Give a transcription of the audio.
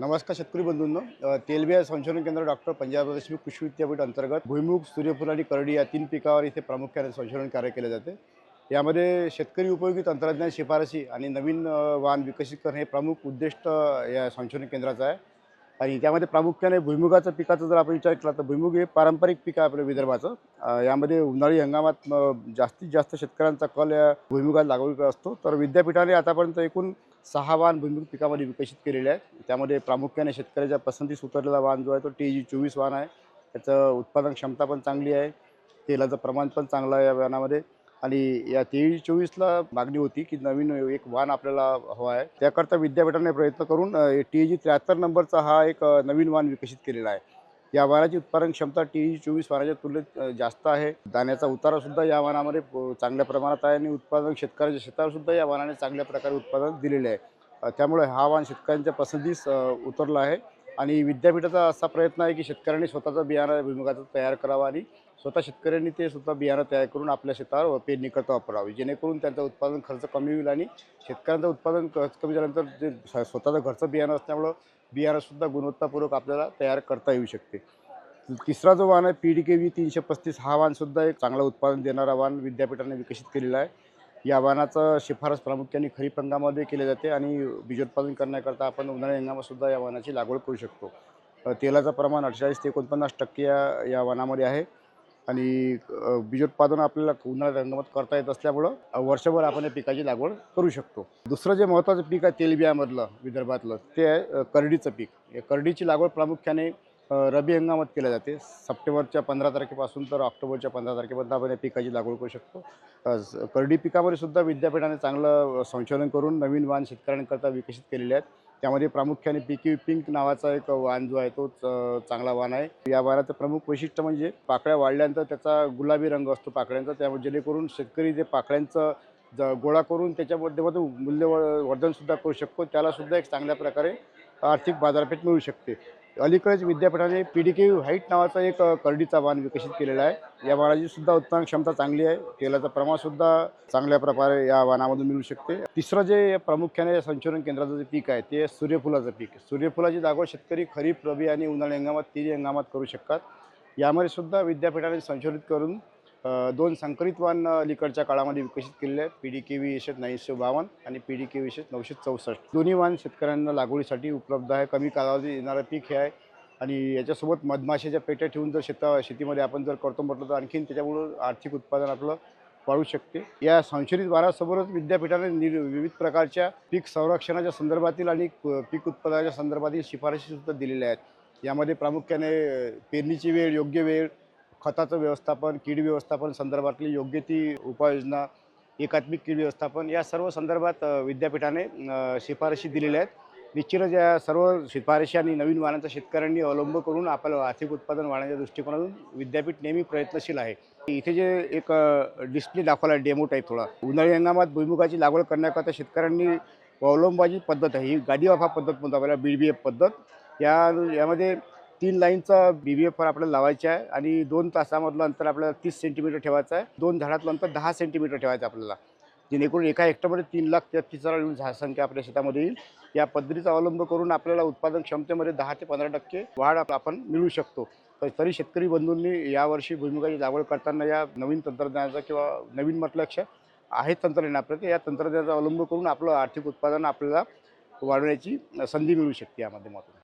नमस्कार शेतकरी बंधूंनो. तेलबिया संशोधन केंद्र डॉक्टर पंजाब रेशमी कृषी विद्यापीठ अंतर्गत भुईमुग सूर्यफूल आणि करडी या तीन पिकावर इथे प्रामुख्याने संशोधन कार्य केले जाते. यामध्ये शेतकरी उपयोगी तंत्रज्ञान शिफारसी आणि नवीन वाहन विकसित करणे हे प्रमुख उद्दिष्ट या संशोधन केंद्राचं आहे. आणि त्यामध्ये प्रामुख्याने भुईमुगाचं पिकाचा जर आपण विचार केला तर भुईमुग हे पारंपरिक पीक आहे आपल्या विदर्भाचं. यामध्ये उन्हाळी हंगामात जास्तीत जास्त शेतकऱ्यांचा कल या भुईमुगात लागवड असतो. तर विद्यापीठाने आतापर्यंत एकूण सहा वाहन भुईमुग पिकामध्ये विकसित केलेले आहेत. त्यामध्ये प्रामुख्याने शेतकऱ्याच्या पसंतीस उतरलेला वाहन जो आहे तो टी जी चोवीस वाहन आहे. त्याचं उत्पादन क्षमता पण चांगली आहे. तेलाचं प्रमाण पण चांगलं आहे या वाहनामध्ये. आणि या तेवीस चोवीसला मागणी होती की नवीन एक वाहन आपल्याला हवा आहे. त्याकरता विद्यापीठाने प्रयत्न करून टी जी त्र्याहत्तर नंबरचा हा एक नवीन वाहन विकसित केलेला आहे. या वाहनाची उत्पादन क्षमता टी ई चोवीस वाहनाच्या तुलनेत जास्त आहे. दाण्याचा उतारासुद्धा या वाहनामध्ये चांगल्या प्रमाणात आहे आणि उत्पादन शेतकऱ्याच्या शेतावरसुद्धा या वाहनाने चांगल्या प्रकारे उत्पादन दिलेले आहे. त्यामुळे हा वाहन शेतकऱ्यांच्या पसंतीस उतरला आहे आणि विद्यापीठाचा असा प्रयत्न आहे की शेतकऱ्यांनी स्वतःचा बियाणं भूमिकाचा तयार करावा आणि स्वतः शेतकऱ्यांनी ते स्वतः बियाणं तयार करून आपल्या शेतावर पेरणी करता वापरावी. जेणेकरून त्यांचं उत्पादन खर्च कमी होईल आणि शेतकऱ्यांचं उत्पादन खर्च कमी झाल्यानंतर जे स्वतःचं घरचं बियाणं असल्यामुळं बियाणंसुद्धा गुणवत्तापूर्वक आपल्याला तयार करता येऊ शकते. तिसरा जो वाहन आहे पी डी के व्ही तीनशे पस्तीस हा वाहनसुद्धा एक चांगलं उत्पादन देणारा वाहन विद्यापीठाने विकसित केलेला आहे. या वाहनाचा शिफारस प्रामुख्याने खरीप हंगामामध्ये केले जाते आणि बीजोत्पादन करण्याकरता आपण उन्हाळी हंगामातसुद्धा या वाहनाची लागवड करू शकतो. तेलाचं प्रमाण अठ्ठेचाळीस ते एकोणपन्नास टक्के या या वाहनामध्ये आहे. आणि बीजोत्पादन आपल्याला उन्हाळ्यात हंगामात करता येत असल्यामुळं वर्षभर आपण या पिकाची लागवड करू शकतो. दुसरं जे महत्त्वाचं पीक आहे तेलबियामधलं विदर्भातलं ते आहे करडीचं पीक. या करडीची लागवड प्रामुख्याने रबी रब्बी हंगामात केल्या जाते. सप्टेंबरच्या पंधरा तारखेपासून तर ऑक्टोबरच्या पंधरा तारखेपर्यंत आपण या पिकाची लागवड करू शकतो. करडी पिकामध्ये सुद्धा विद्यापीठाने चांगलं संशोधन करून नवीन वाहन शेतकऱ्यांकरता विकसित केलेले आहेत. त्यामध्ये प्रामुख्याने पीकी पिंक नावाचा एक वाहन जो आहे तो च- चांगला वाहन आहे. या वाहनाचं प्रमुख वैशिष्ट्य म्हणजे पाकळ्या वाढल्यानंतर त्याचा गुलाबी रंग असतो पाकळ्यांचा. त्यामुळे जेणेकरून शेतकरी जे पाकळ्यांचं ज गोळा करून त्याच्या माध्यमातून मूल्यवर्धनसुद्धा करू शकतो. त्यालासुद्धा एक चांगल्या प्रकारे आर्थिक बाजारपेठ मिळू शकते. अलीकडेच विद्यापीठाने पी डी के व्हाईट नावाचा एक करडीचा वाहन विकसित केलेला आहे. या वाहनाची सुद्धा उत्पादन क्षमता चांगली आहे. तेलाचं प्रमाणसुद्धा चांगल्या प्रकारे या वाहनामधून मिळू शकते. तिसरं जे प्रामुख्याने संशोधन केंद्राचं जे पीक आहे ते सूर्यफुलाचं पीक सूर्यफुलाची लागवड शेतकरी खरीप रबी आणि उन्हाळी हंगामात तिन्ही हंगामात करू शकतात. यामध्ये सुद्धा विद्यापीठाने संशोधित करून दोन संकरित वाहन अलीकडच्या काळामध्ये विकसित केलेले आहेत. पी डी के व्ही एशेत नऊशे बावन्न आणि पी डी के व्ही एशेत नऊशे चौसष्ट. दोन्ही वाहन शेतकऱ्यांना लागवडीसाठी उपलब्ध आहे. कमी कालावधी येणारं पीक हे आहे. आणि याच्यासोबत मधमाशाच्या पेट्या ठेवून जर शेता शेतीमध्ये आपण जर करतो म्हटलं तर आणखीन त्याच्यामुळं आर्थिक उत्पादन आपलं वाढू शकते. या संशोधित वारासोबतच विद्यापीठाने निर विविध प्रकारच्या पीक संरक्षणाच्या संदर्भातील आणि पीक उत्पादनाच्या संदर्भातील शिफारशी सुद्धा दिलेल्या आहेत. यामध्ये प्रामुख्याने पेरणीची वेळ योग्य वेळ खताचं व्यवस्थापन कीड व्यवस्थापन संदर्भातली योग्य ती उपाययोजना एकात्मिक कीड व्यवस्थापन या सर्व संदर्भात विद्यापीठाने शिफारशी दिलेल्या आहेत. निश्चितच या सर्व शिफारशी आणि नवीन वाहनांचा शेतकऱ्यांनी अवलंब करून आपलं आर्थिक उत्पादन वाढण्याच्या दृष्टिकोनातून विद्यापीठ नेहमी प्रयत्नशील आहे. इथे जे एक डिस्प्ले दाखवला आहे डेमो टाईप थोडा. उन्हाळी हंगामात भुईमुगाची लागवड करण्याकरता शेतकऱ्यांनी अवलंबाची पद्धत आहे. ही गाडीवाफा पद्धत म्हणतो आपल्याला बी बी एफ पद्धत. या यामध्ये तीन लाईनचा बी एफ आपल्याला लावायचा आहे आणि दोन तासामधलं अंतर आपल्याला तीस सेंटीमीटर ठेवायचं आहे. दोन झाडातलं अंतर दहा सेंटीमीटर ठेवायचं आहे आपल्याला. जेणेकरून एका हेक्टरमध्ये तीन लाख तेहतीस हजार एवढी झाडसंख्या आपल्या शेतामध्ये येईल. या पद्धतीचा अवलंब करून आपल्याला उत्पादन क्षमतेमध्ये दहा ते पंधरा टक्के वाढ आपण मिळू शकतो. तर तरी शेतकरी बंधूंनी यावर्षी भुईमुगाची लागवड करताना या नवीन तंत्रज्ञानाचा किंवा नवीन म्हटल्यापेक्षा आहे तंत्रज्ञान आपल्याला या तंत्रज्ञानाचा अवलंब करून आपलं आर्थिक उत्पादन आपल्याला वाढवण्याची संधी मिळू शकते यामध्ये माध्यमातून